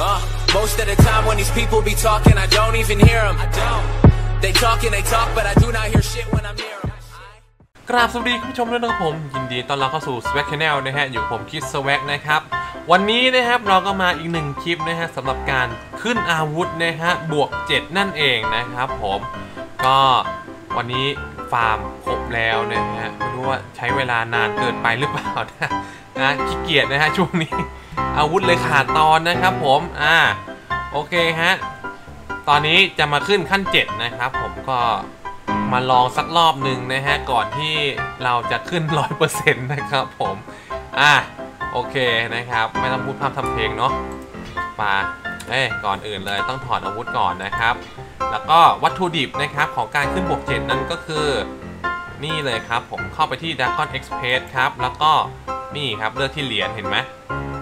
Uh, most of the time when these people be talking, I don't even hear them. I don't. They talk and they talk, but I do not hear shit when I'm near them. กราบสวัสดีคุณผู้ชมด้วยนะครับผม ยินดีต้อนรับเข้าสู่ Swag Channel นะฮะ อยู่ผมคิด Swag นะครับ วันนี้นะครับเราก็มาอีกหนึ่งคลิปนะฮะสำหรับการขึ้นอาวุธนะฮะ บวก 7 นั่นเองนะครับผม ก็วันนี้ฟาร์มครบแล้วนะฮะไม่รู้ว่าใช้เวลานานเกินไปหรือเปล่านะนะขี้เกียจนะฮะช่วงนี้ อาวุธเลยขาดตอนนะครับผมอ่าโอเคฮะตอนนี้จะมาขึ้นขั้น 7 นะครับ ผมก็มาลองสักรอบหนึ่งนะฮะก่อนที่เราจะขึ้น 100%นะครับผมอะโอเคนะครับ ไม่ต้องพูดพร่ำทำเพลงเนาะมาเอ้ยก่อนอื่นเลยต้องถอดอาวุธก่อนนะครับ แล้วก็วัตถุดิบนะครับของการขึ้นบวก 7 นั้นก็คือนี่เลยครับ ผมเข้าไปที่ Dragon Express ครับ แล้วก็นี่ครับเลือกที่เหรียญเห็นไหม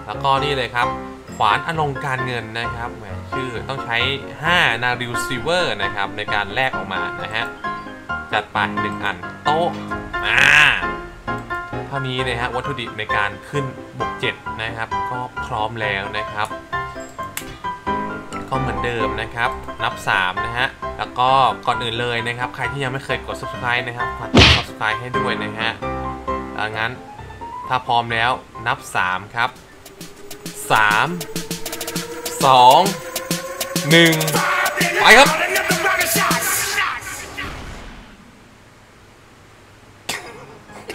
แล้วก็นี่เลยครับขวานอลงการเงินนะครับแหมชื่อต้องใช้ 5 นาริวซิเวอร์นะครับในการแลกออกมานะฮะจัดไปหนึ่งอันโต๊ะอ่าเท่านี้นะฮะวัตถุดิบในการขึ้นบวก7นะครับ ก็พร้อมแล้วนะครับ ก็เหมือนเดิมนะครับ นับ 3 นะฮะ แล้วก็ก่อนอื่นเลยนะครับ ใครที่ยังไม่เคยกด subscribe นะครับฝากกด subscribe ให้ด้วยนะฮะงั้นถ้าพร้อมแล้วนับ 3 ครับ 3 2 1 ไปครับ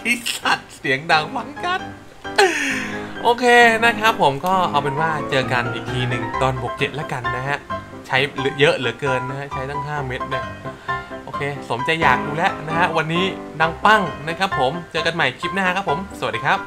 ไอสัตว์เสียงดังฟังกัน โอเคนะครับผมก็เอาเป็นว่าเจอกันอีกทีหนึ่งตอนบวกเจ็ดแล้วกันนะฮะ ใช้เยอะเหลือเกินนะฮะ ใช้ตั้ง 5 เม็ดเนี่ยโอเค สมใจอยากดูแล้วนะฮะ วันนี้ดังปั้งนะครับผมเจอกันใหม่คลิปหน้าครับผม สวัสดีครับ